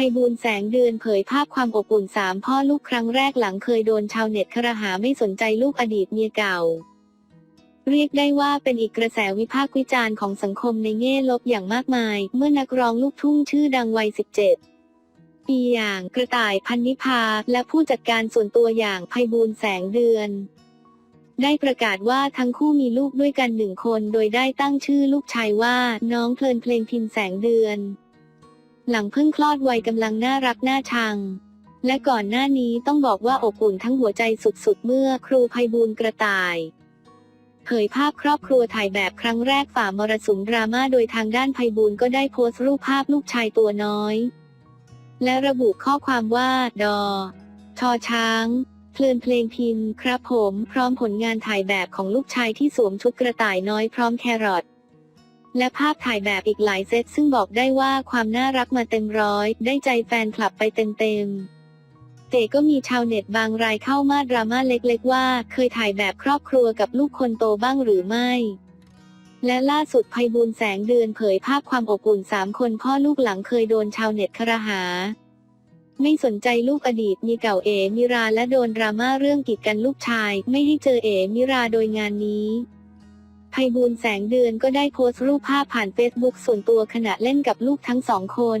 ภัยบูลแสงเดือนเผยภาพความอบอุ่นสามพ่อลูกครั้งแรกหลังเคยโดนชาวเน็ตครหาไม่สนใจลูกอดีตเมียเก่า เรียกได้ว่าเป็นอีกกระแสวิพากษ์วิจารณ์ของสังคมในแง่ลบอย่างมากมาย เมื่อนักร้องลูกทุ่งชื่อดังวัย 17 ปีอย่างกระต่ายพันนิพาและผู้จัดการส่วนตัวอย่างภัยบูลแสงเดือน ได้ประกาศว่าทั้งคู่มีลูกด้วยกันหนึ่งคน โดยได้ตั้งชื่อลูกชายว่าน้องเพลินเพลงพินแสงเดือน หลังเพิ่งคลอดวัยกำลังน่ารักน่าชัง และก่อนหน้านี้ต้องบอกว่าอบอุ่นทั้งหัวใจสุดๆ เมื่อครูภัยบูลกระต่ายเผยภาพครอบครัวถ่ายแบบครั้งแรกฝ่ามรสุมดราม่าโดยทางด้านภัยบูลก็ได้โพสต์รูปภาพลูกชายตัวน้อย และระบุข้อความว่า ดอ ชอช้าง เพลินเพลงพินครับผม พร้อมผลงานถ่ายแบบของลูกชายที่สวมชุดกระต่ายน้อยพร้อมแครอท และภาพถ่ายแบบอีกหลายเซตซึ่งบอกได้ว่าความน่ารักมาเต็มร้อย ได้ใจแฟนคลับไปเต็มๆแต่ก็มีชาวเน็ตบางรายเข้ามาดราม่าเล็กๆว่า เคยถ่ายแบบครอบครัวกับลูกคนโตบ้างหรือไม่และล่าสุดภัยบูลแสงเดือนเผยภาพความอบอุ่นสามคนพ่อลูกหลังเคยโดนชาวเน็ตครหา ไม่สนใจลูกอดีตมีเก่าเอมิราและโดนดราม่าเรื่องกีดกันลูกชาย ไม่ให้เจอเอมิราโดยงานนี้ ภัยบูลแสงเดือนก็ได้โพสต์รูปภาพผ่านเฟซบุ๊กส่วนตัวขณะเล่นกับลูกทั้งสองคน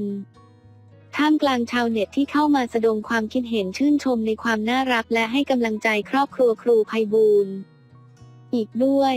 ท่ามกลางชาวเน็ตที่เข้ามาแสดงความคิดเห็นชื่นชมในความน่ารักและให้กำลังใจครอบครัวครูภัยบูลอีกด้วย